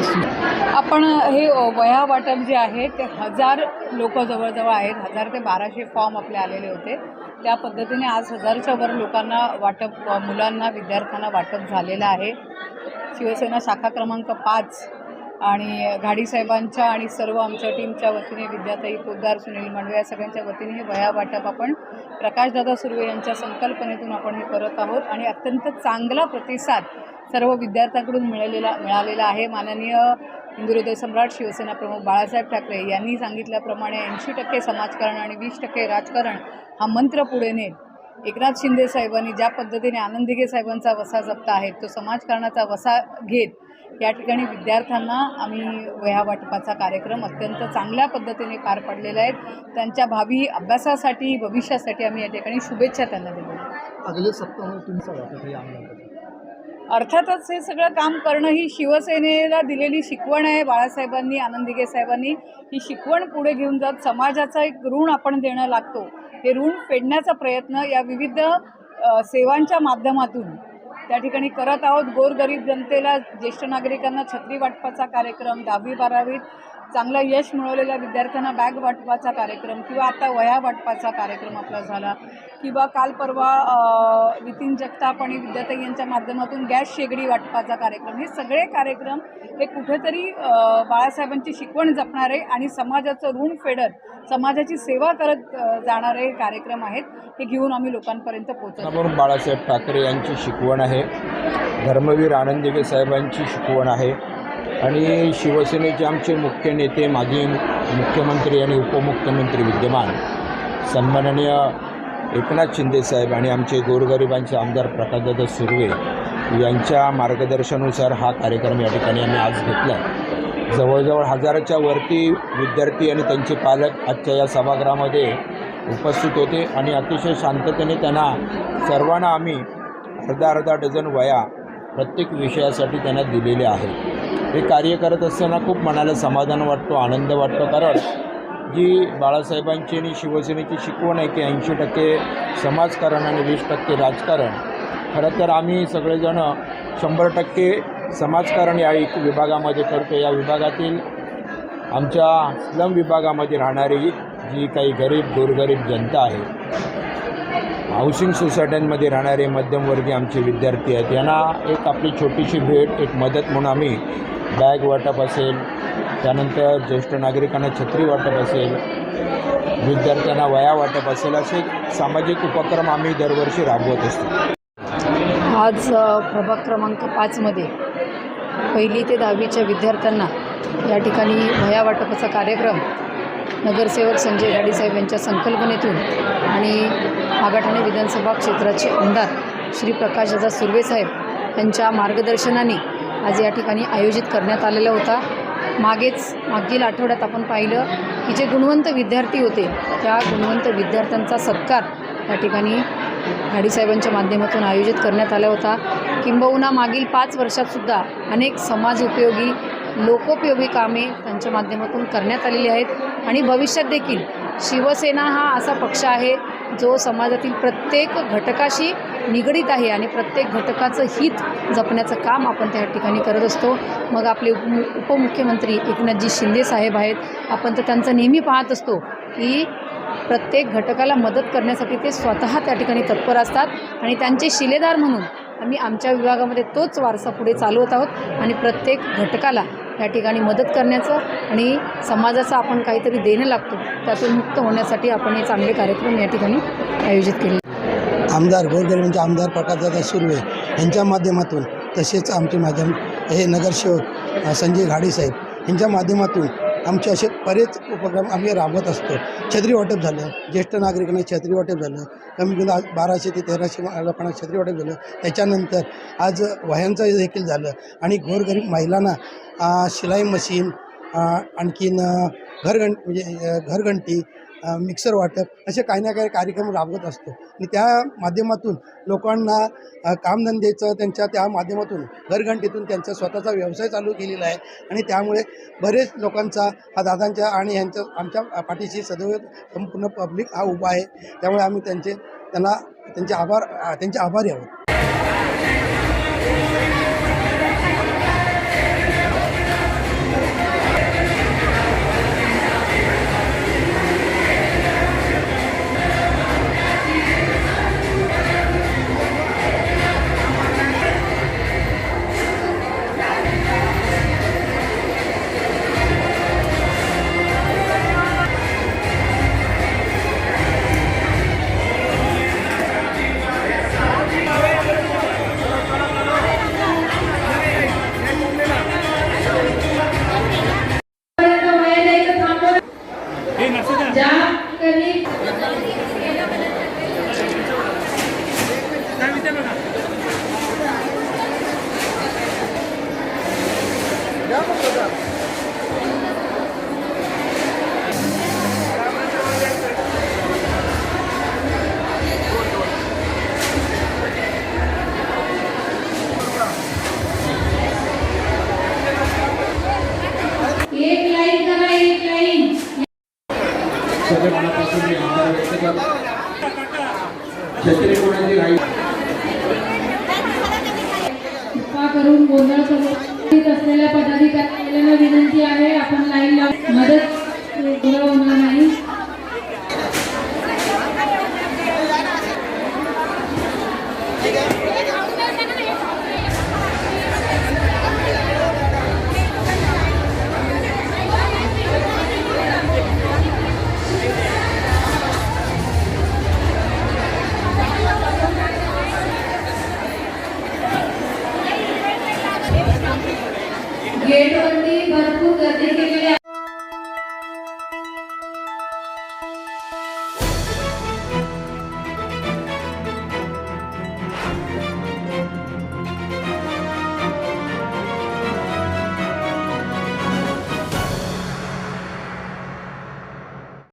आपण हे वया वाटप जे आहे ते हजार लोक जवळजवळ आहेत. हजार ते बाराशे फॉर्म आपले आलेले होते. त्या पद्धतीने आज हजारच्या वर लोकांना वाटप मुलांना विद्यार्थ्यांना वाटप झालेलं आहे. शिवसेना शाखा क्रमांक पाच आणि घाडीसाहेबांच्या आणि सर्व आमच्या टीमच्या वतीने विद्याताई पोद्दार सुनील मांडवे या सगळ्यांच्या वतीने हे वया वाटप आपण प्रकाशदादा सुर्वे यांच्या संकल्पनेतून आपण हे करत आहोत. आणि अत्यंत चांगला प्रतिसाद सर्व विद्यार्थ्यांकडून मिळालेला मिळालेला आहे. माननीय हिंदू सम्राट शिवसेना प्रमुख बाळासाहेब ठाकरे यांनी सांगितल्याप्रमाणे ऐंशी टक्के समाजकारण आणि वीस टक्के राजकारण हा मंत्र पुढे नेत एकनाथ शिंदे साहेबांनी ज्या पद्धतीने आनंदिगे साहेबांचा वसा जपता आहे तो समाजकारणाचा वसा घेत या ठिकाणी विद्यार्थ्यांना आम्ही वह्या वाटपाचा कार्यक्रम अत्यंत चांगल्या पद्धतीने पार पडलेला आहे. त्यांच्या भावी अभ्यासासाठी भविष्यासाठी आम्ही या ठिकाणी शुभेच्छा त्यांना दिलेल्या अगले सप्ताह तुमचं वाटत आहे अर्थातच हे सगळं काम करणं ही शिवसेनेला दिलेली शिकवण आहे बाळासाहेबांनी आनंदिगे साहेबांनी. ही शिकवण पुढे घेऊन जात समाजाचा एक ऋण आपण देणं लागतो. हे ऋण फेडण्याचा प्रयत्न या विविध सेवांच्या माध्यमातून त्या ठिकाणी करत आहोत. गोरगरीब जनतेला ज्येष्ठ नागरिकांना छत्री वाटपाचा कार्यक्रम दहावी बारावीत चांगलं यश मिळवलेल्या विद्यार्थ्यांना बॅग वाटपाचा कार्यक्रम किंवा आता वह्या वाटपाचा कार्यक्रम आपला झाला. किंवा काल परवा नितीन जगताप आणि विद्यार्थी यांच्या माध्यमातून गॅस शेगडी वाटपाचा कार्यक्रम. हे सगळे कार्यक्रम हे कुठेतरी बाळासाहेबांची शिकवण जपणारे आणि समाजाचं ऋण फेडत समाजाची सेवा करत जाणारे कार्यक्रम आहेत. हे घेऊन आम्ही लोकांपर्यंत पोहोचतो बाळासाहेब ठाकरे यांची शिकवण आहे. धर्मवीर आनंदिगे साहेबांची शिकवण आहे. आणि शिवसेनेचे आमचे मुख्य नेते माजी मुख्यमंत्री आणि उपमुख्यमंत्री विद्यमान सन्माननीय एकनाथ शिंदेसाहेब आणि आमचे गोरगरिबांचे आमदार प्रकाशदादा सुर्वे यांच्या मार्गदर्शनानुसार हा कार्यक्रम या ठिकाणी आम्ही आज घेतला आहे जवळजवळ हजाराच्या वरती विद्यार्थी आणि त्यांचे पालक आजच्या या सभागृहामध्ये उपस्थित होते आणि अतिशय शांततेने त्यांना सर्वांना आम्ही अर्धा अर्धा डझन वया प्रत्येक विषयासाठी त्यांना दिलेले आहेत. हे कार्य करत असताना खूप मनाला समाधान वाटतो आनंद वाटतो. कारण जी बाळासाहेबांची आणि शिवसेनेची शिकवण आहे की ऐंशी टक्के समाजकारण आणि वीस टक्के राजकारण खरं तर आम्ही सगळेजणं शंभर टक्के समाजकारण या एक विभागामध्ये करतो या विभागातील आमच्या स्लम विभागामध्ये राहणारी जी काही गरीब गोरगरीब जनता आहे हाऊसिंग सोसायट्यांमध्ये राहणारे मध्यमवर्गीय आमचे विद्यार्थी आहेत यांना एक आपली छोटीशी भेट एक मदत म्हणून आम्ही बॅग वाटप असेल त्यानंतर ज्येष्ठ नागरिकांना छत्री वाटप असेल विद्यार्थ्यांना वया वाटप असेल असे सामाजिक उपक्रम आम्ही दरवर्षी राबवत असतो. आज प्रभाग क्रमांक पाचमध्ये पहिली ते दहावीच्या विद्यार्थ्यांना या ठिकाणी वया वाटपाचा कार्यक्रम नगरसेवक संजय गाडीसाहेब यांच्या संकल्पनेतून आणि आगाठाणे विधानसभा क्षेत्राचे आमदार श्री प्रकाशदादा सुर्वेसाहेब यांच्या मार्गदर्शनाने आज या ठिकाणी आयोजित करण्यात आलेला होता. मागेच मागील आठवड्यात आपण पाहिलं की जे गुणवंत विद्यार्थी होते त्या गुणवंत विद्यार्थ्यांचा सत्कार या ठिकाणी घाडीसाहेबांच्या माध्यमातून आयोजित करण्यात आला होता. किंबहुना मागील पाच वर्षातसुद्धा अनेक समाज उपयोगी लोकोपयोगी कामे त्यांच्या माध्यमातून करण्यात आलेली आहेत. आणि भविष्यात देखील शिवसेना हा असा पक्ष आहे जो समाजातील प्रत्येक घटकाशी निगडीत आहे आणि प्रत्येक घटकाचं हित जपण्याचं काम आपण त्या ठिकाणी करत असतो. मग आपले उप उपमुख्यमंत्री एकनाथजी शिंदे साहेब आहेत. आपण तर त्यांचं नेहमी पाहत असतो की प्रत्येक घटकाला मदत करण्यासाठी ते स्वतः त्या ठिकाणी तत्पर असतात आणि त्यांचे शिलेदार म्हणून आम्ही आमच्या विभागामध्ये तोच वारसा पुढे चालवत आहोत आणि प्रत्येक घटकाला या ठिकाणी मदत करण्याचं आणि समाजाचं आपण काहीतरी देणं लागतो त्यातून मुक्त होण्यासाठी आपण हे चांगले कार्यक्रम या ठिकाणी आयोजित केले. आमदार गोरगरिबांचे म्हणजे आमदार प्रकाशदादा सुर्वे यांच्या माध्यमातून तसेच आमचे माध्यम हे नगरसेवक संजय घाडी घाडीसाहेब यांच्या माध्यमातून आमचे असे बरेच उपक्रम आम्ही राबवत असतो. छत्री वाटप झालं ज्येष्ठ नागरिकांना छत्री वाटप झालं कमी कमी आज बाराशे ते तेराशे लोकांना छत्री वाटप झालं. त्याच्यानंतर आज वह्यांचं देखील झालं आणि गोरगरीब महिलांना शिलाई मशीन आणखीन घरघं म्हणजे घरघंटी मिक्सर वाटप असे काही ना काही कार्यक्रम राबवत असतो. आणि त्या माध्यमातून लोकांना कामधंद्याचं त्यांच्या त्या माध्यमातून घरघंटीतून त्यांचा स्वतःचा व्यवसाय चालू केलेला आहे. आणि त्यामुळे बरेच लोकांचा हा दादांच्या आणि यांच्या आमच्या पाठीशी सदैव संपूर्ण पब्लिक हा उभा आहे. त्यामुळे आम्ही त्यांचे त्यांना त्यांचे आभार त्यांचे आभारी आहोत.